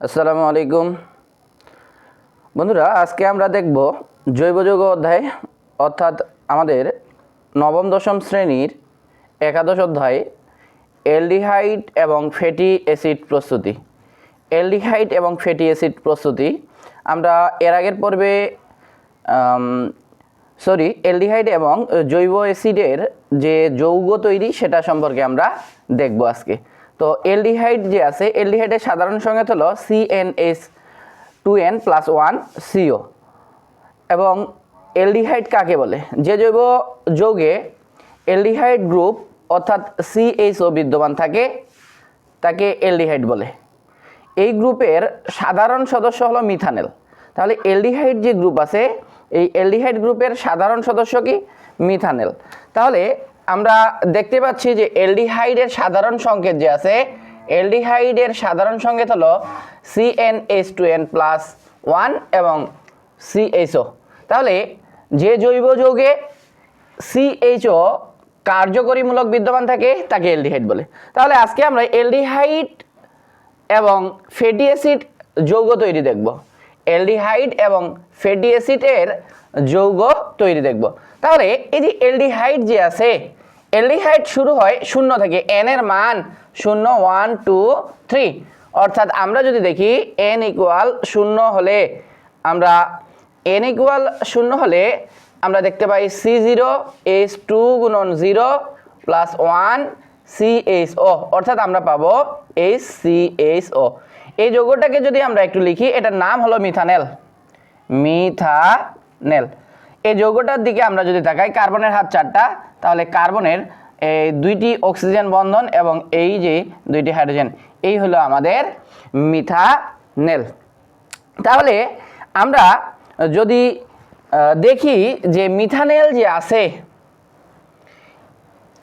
আসসালামু আলাইকুম। বন্ধুরা, আজকে আমরা দেখব জৈব যৌগ অধ্যায়, অর্থাৎ আমাদের নবম, দশম শ্রেণির একাদশ অধ্যায়, এলডিহাইড এবং ফ্যাটি অ্যাসিড প্রস্তুতি। এলডিহাইড এবং ফ্যাটি অ্যাসিড প্রস্তুতি, আমরা এর আগের পর্বে সরি, এলডিহাইড এবং জৈব অ্যাসিডের যে যৌগ তৈরি, সেটা সম্পর্কে আমরা দেখব আজকে। তো এলডিহাইড যে আছে, এলডিহাইডের সাধারণ সংকেত হলো CNS two N plus one CO এবং এলডিহাইড কাকে বলে? যে জৈব যৌগে এলডিহাইড গ্রুপ অর্থাৎ সিএইচও বিদ্যমান থাকে, তাকে এলডিহাইড বলে। এই গ্রুপের সাধারণ সদস্য হলো মিথানেল। তাহলে এলডিহাইড যে গ্রুপ আছে, এই এলডিহাইড গ্রুপের সাধারণ সদস্য কি? মিথানেল। তাহলে আমরা দেখতে পাচ্ছি যে এলডিহাইডের সাধারণ সংকেত যে আছে, এলডিহাইডের সাধারণ সংকেত হলো C N S two N plus one এবং সিএইচও তাহলে যে জৈব যৌগে সিএইচও কার্যকরীমূলক বিদ্যমান থাকে, তাকে এলডিহাইড বলে। তাহলে আজকে আমরা এলডিহাইড এবং ফ্যাটি অ্যাসিড যৌগ তৈরি দেখব। এলডিহাইড এবং ফ্যাটি অ্যাসিডের যৌগ তৈরি দেখব। তাহলে এই যে এলডিহাইড যে আছে এলডিহাইড শুরু হয় শূন্য থেকে। এন এর মান শূন্য ওয়ান টু থ্রি অর্থাৎ আমরা যদি দেখি এন ইকুয়াল শূন্য হলে আমরা এন ইকুয়াল শূন্য হলে আমরা দেখতে পাই সি জিরো এইচ টু গুণন zero plus one C H O অর্থাৎ আমরা পাবো এইচ সি এইচ ও এই যৌগটাকে যদি আমরা একটু লিখি, এটার নাম হলো মিথানেল মিথানেল এই যৌগটার দিকে আমরা যদি তাকাই, কার্বনের হাত চারটা, তাহলে কার্বনের এই দুইটি অক্সিজেন বন্ধন এবং এই যে দুইটি হাইড্রোজেন, এই হলো আমাদের মিথানেল। তাহলে আমরা যদি দেখি যে মিথানেল যে আছে,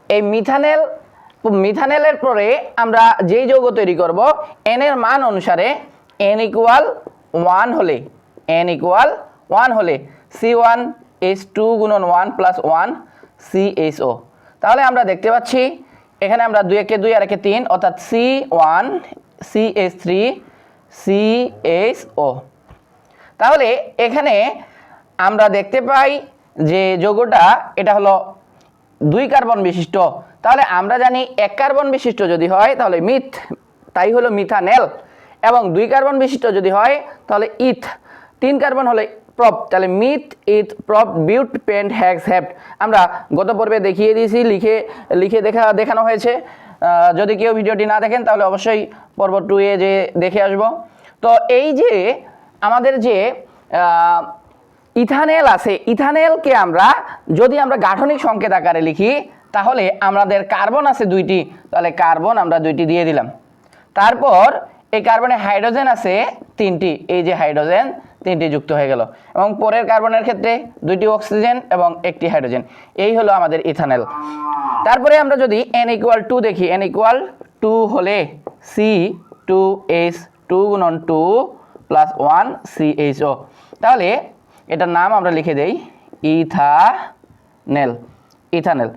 এই মিথানেল, মিথানেলের পরে আমরা যেই যৌগ তৈরি করব এন এর মান অনুসারে এন ইকুয়াল ওয়ান হলে এন ইকুয়াল ওয়ান হলে সি ওয়ান এইচ টু গুণন one plus one C H O তাহলে আমরা দেখতে পাচ্ছি, এখানে আমরা দুই একে দুই, আর একে তিন, অর্থাৎ C one C H three C H O তাহলে এখানে আমরা দেখতে পাই যে যৌগটা, এটা হলো দুই কার্বন বিশিষ্ট। তাহলে আমরা জানি এক কার্বন বিশিষ্ট যদি হয়, তাহলে মিথ, তাই হলো মিথানেল। এবং দুই কার্বন বিশিষ্ট যদি হয়, তাহলে ইথ। তিন কার্বন হলে প্রপ তাহলে meth eth prop but pent hex hept আমরা গত পর্বে দেখিয়ে দিয়েছি, লিখে লিখে দেখা, দেখানো হয়েছে। যদি কেউ ভিডিওটি না দেখেন, তাহলে অবশ্যই পর্ব টু এ যে দেখে আসব। তো এই যে আমাদের যে ইথানেল আছে, ইথানেলকে আমরা যদি আমরা গাঠনিক সংকেত আকারে লিখি, তাহলে আমাদের কার্বন আছে দুইটি, তাহলে কার্বন আমরা দুইটি দিয়ে দিলাম। তারপর এই কার্বনে হাইড্রোজেন আছে তিনটি, এই যে হাইড্রোজেন তিনটি যুক্ত হয়ে গেল। এবং পরের কার্বনের ক্ষেত্রে দুইটি অক্সিজেন এবং একটি হাইড্রোজেন। এই হলো আমাদের ইথানেল। তারপরে আমরা যদি এন ইকুয়াল টু দেখি এন ইকুয়াল টু হলে সি টু এইচ টু গুণন two plus one C H O তাহলে এটার নাম আমরা লিখে দেই ইথানেল ইথানেল।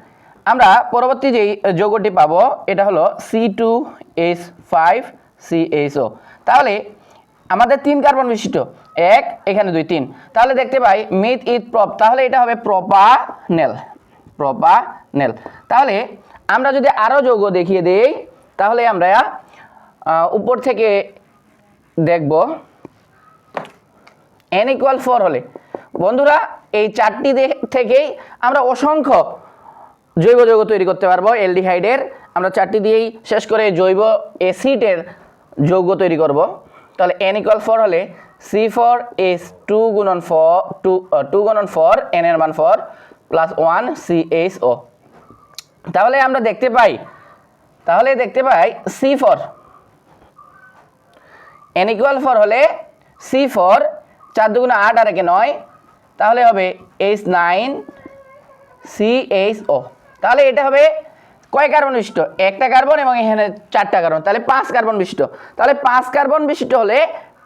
আমরা পরবর্তী যেই যৌগটি পাবো, এটা হলো C two H five C H O তাহলে আমাদের তিন কার্বন বিশিষ্ট এক, এখানে দুই, তিন। তাহলে দেখতে পাই মিথ ইথ প্রপ তাহলে এটা হবে প্রপানেল প্রপানেল তাহলে আমরা যদি আরও যৌগ দেখিয়ে দেই, তাহলে আমরা উপর থেকে দেখব এন ইকুয়াল ফোর হলে। বন্ধুরা, এই চারটি থেকেই আমরা অসংখ্য জৈব যৌগ তৈরি করতে পারব, এলডিহাইডের। আমরা চারটি দিয়েই শেষ করে জৈব অ্যাসিডের যৌগ তৈরি করব। তাহলে এন ইকুয়াল ফোর হলে সি ফোর এস টু গুণন ফোর টু টু গুণন ফোর এন এর মান four plus one C H O তাহলে আমরা দেখতে পাই, তাহলে দেখতে পাই C four N equal four হলে সি ফোর চার দুগুণে আট আর একে নয়, তাহলে হবে H nine C H O তাহলে এটা হবে কয় কার্বন বিশিষ্ট? একটা কার্বন এবং এখানে চারটা কার্বন, তাহলে পাঁচ কার্বন বিশিষ্ট। তাহলে পাঁচ কার্বন বিশিষ্ট হলে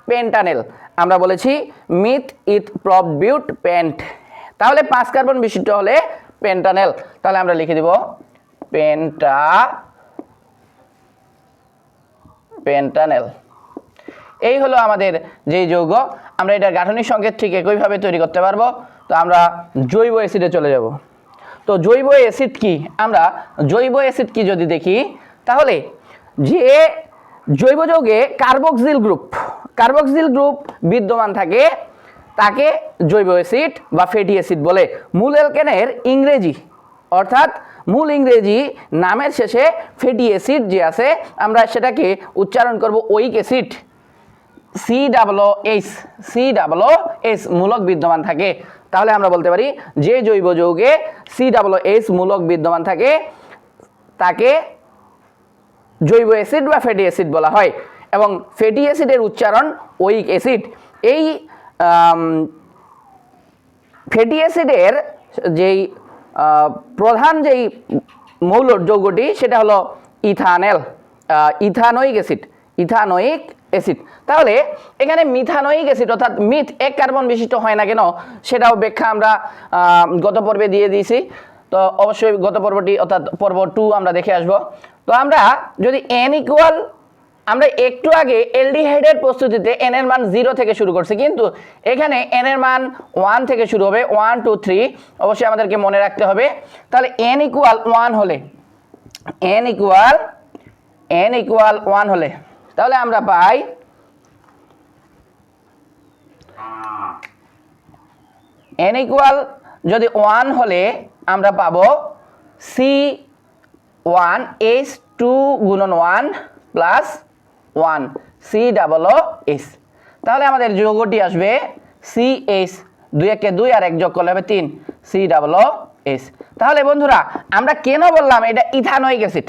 পেন্টানেল। আমরা বলেছি meth eth prop but pent তাহলে পাঁচ কার্বন বিশিষ্ট হলে পেন্টানেল। তাহলে আমরা লিখে দিব পেন্টা পেন্টানেল। এই হলো আমাদের যেই যৌগ। আমরা এটা গাঠনিক সংকেত ঠিক একইভাবে তৈরি করতে পারব। তো আমরা জৈব অ্যাসিডে চলে যাব। তো জৈব অ্যাসিড কি? আমরা জৈব অ্যাসিড কি যদি দেখি, তাহলে যে জৈব যৌগে কার্বক্সিল গ্রুপ কার্বক্সিল গ্রুপ বিদ্যমান থাকে তাকে জৈব অ্যাসিড বা ফ্যাটি অ্যাসিড বলে। মূল অ্যালকেনের ইংরেজি, অর্থাৎ মূল ইংরেজি নামের শেষে ফ্যাটি অ্যাসিড যে আছে, আমরা সেটাকে উচ্চারণ করব oic acid C double O H C double O S মূলক বিদ্যমান থাকে। তাহলে আমরা বলতে পারি যে জৈব যৌগে সি ডাবলো এস মূলক বিদ্যমান থাকে, তাকে জৈব অ্যাসিড বা ফ্যাটি অ্যাসিড বলা হয়। এবং ফ্যাটি অ্যাসিডের উচ্চারণ ওইক অ্যাসিড। এই ফ্যাটি অ্যাসিডের যেই প্রধান যেই মৌল যৌগটি সেটা হলো ethanal. Ethanoic acid. Ethanoic acid. তাহলে এখানে মিথানোইক অ্যাসিড অর্থাৎ মিথ এক কার্বন বিশিষ্ট হয় না কেন? সেটাও ব্যাখ্যা আমরা গত পর্বে দিয়ে দিয়েছি। তো অবশ্যই গত পর্বটি অর্থাৎ পর্ব টু আমরা দেখে আসব। তো আমরা যদি এন ইকুয়াল আমরা একটু আগে এলডিহাইডের প্রস্তুতিতে এন এর মান জিরো থেকে শুরু করছি, কিন্তু এখানে এন এর মান ওয়ান থেকে শুরু হবে ওয়ান টু থ্রি অবশ্যই আমাদেরকে মনে রাখতে হবে। তাহলে এন ইকুয়াল ওয়ান হলে N equal N equal one হলে, তাহলে আমরা পাই এন ইকুয়াল যদি ওয়ান হলে আমরা পাবো সি ওয়ান এইচ টু গুণন one plus one C double O S তাহলে আমাদের যৌগটি আসবে সি এইচ দুই একে দুই আর এক যোগ করলে হবে তিন। সি ডাবল ও এস তাহলে বন্ধুরা, আমরা কেন বললাম এটা ইথানোইক অ্যাসিড?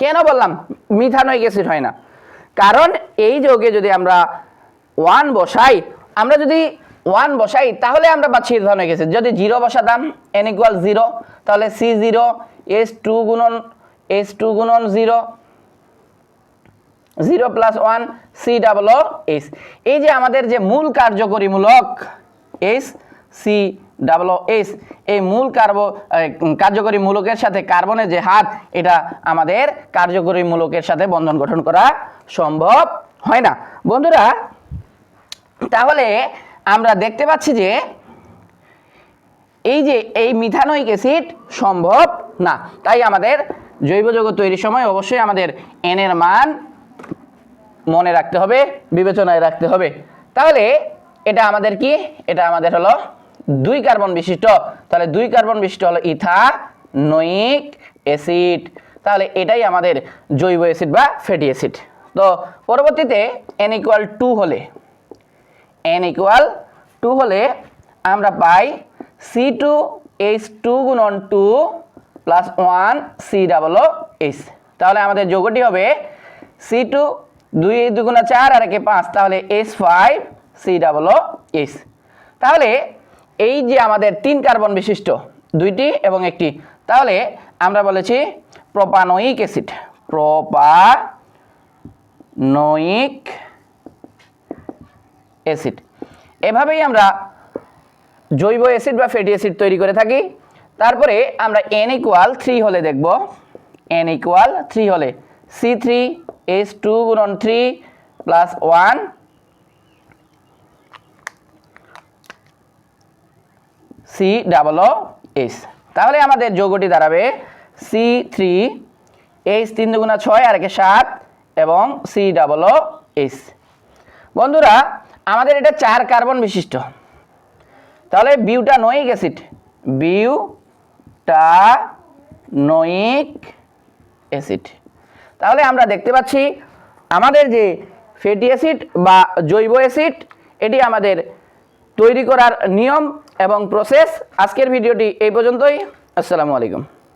কেন বললাম মিথানোইক অ্যাসিড হয় না? কারণ এই যৌগে যদি আমরা ওয়ান বসাই, আমরা যদি ওয়ান বসাই, তাহলে আমরা পাচ্ছি ইথানোইক অ্যাসিড। যদি জিরো বসাতাম এন ইকুয়াল জিরো তাহলে সি জিরো এস টু গুণন, এস টু গুণন zero zero plus one, C double S. এই যে আমাদের যে মূল কার্যকরী মূলক এস, সি ডাবল এস, এই মূল কার্ব কার্যকরী মূলকের সাথে কার্বনের যে হাত এটা আমাদের কার্যকরী মূলকের সাথে বন্ধন গঠন করা সম্ভব হয় না। বন্ধুরা, তাহলে আমরা দেখতে পাচ্ছি যে এই যে এই মিথানোইক অ্যাসিড সম্ভব না, তাই আমাদের জৈব যৌগ তৈরির সময় অবশ্যই আমাদের এন এর মান মনে রাখতে হবে, বিবেচনায় রাখতে হবে। তাহলে এটা আমাদের কি? এটা আমাদের হলো দুই কার্বন বিশিষ্ট। তাহলে দুই কার্বন বিশিষ্ট হলো ইথানোইক অ্যাসিড। তাহলে এটাই আমাদের জৈব অ্যাসিড বা ফ্যাটি অ্যাসিড। তো পরবর্তীতে এন ইকুয়াল টু হলে এন ইকুয়াল টু হলে আমরা পাই সি টু এইচ টু গুণন two plus one C double H তাহলে আমাদের যোগটি হবে সি টু দুই দুগুণা চার আর একে পাঁচ, তাহলে S five C double H তাহলে এই যে আমাদের তিন কার্বন বিশিষ্ট, দুইটি এবং একটি, তাহলে আমরা বলেছি প্রোপানোইক অ্যাসিড। Propanoic acid. এভাবেই আমরা জৈব অ্যাসিড বা ফ্যাটি অ্যাসিড তৈরি করে থাকি। তারপরে আমরা এন ইকুয়াল থ্রি হলে দেখব। এন ইকুয়াল থ্রি হলে সি থ্রি এস টু গুণন three plus one C double S তাহলে আমাদের যৌগটি দাঁড়াবে সি থ্রি এইচ তিন দুগুণা ছয়, আর একে সাত, এবং সি ডাবল এস বন্ধুরা, আমাদের এটা চার কার্বন বিশিষ্ট। তাহলে buta butanoic acid butanoic acid তাহলে আমরা দেখতে পাচ্ছি আমাদের যে ফ্যাটি অ্যাসিড বা জৈব অ্যাসিড এটি আমাদের তৈরি করার নিয়ম এবং প্রসেস আজকের ভিডিওটি এই পর্যন্তই। আসসালামু আলাইকুম।